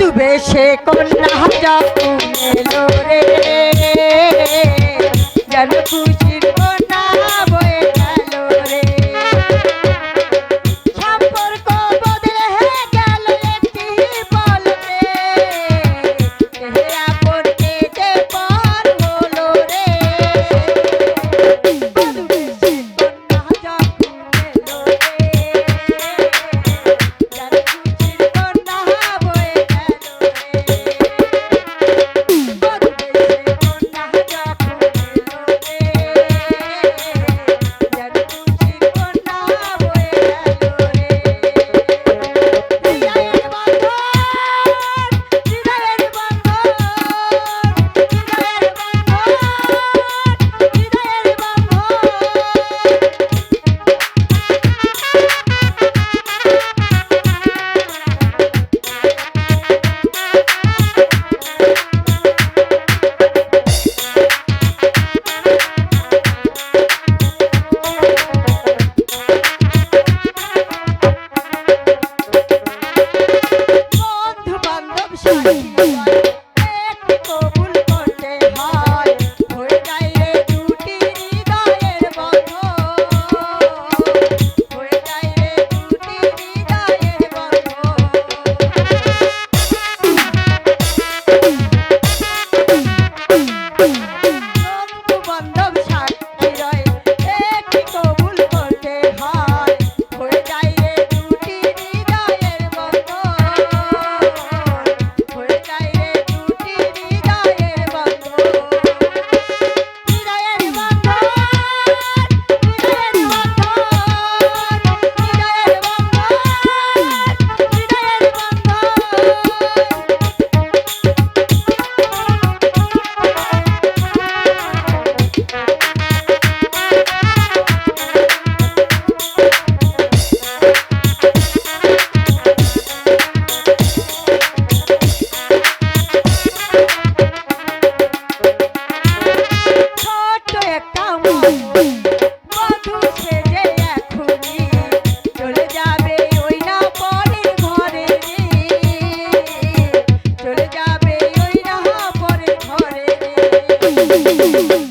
বধু সে কন্যা যখন এলো রে। যেন খুশির Boom, boom. Thank you.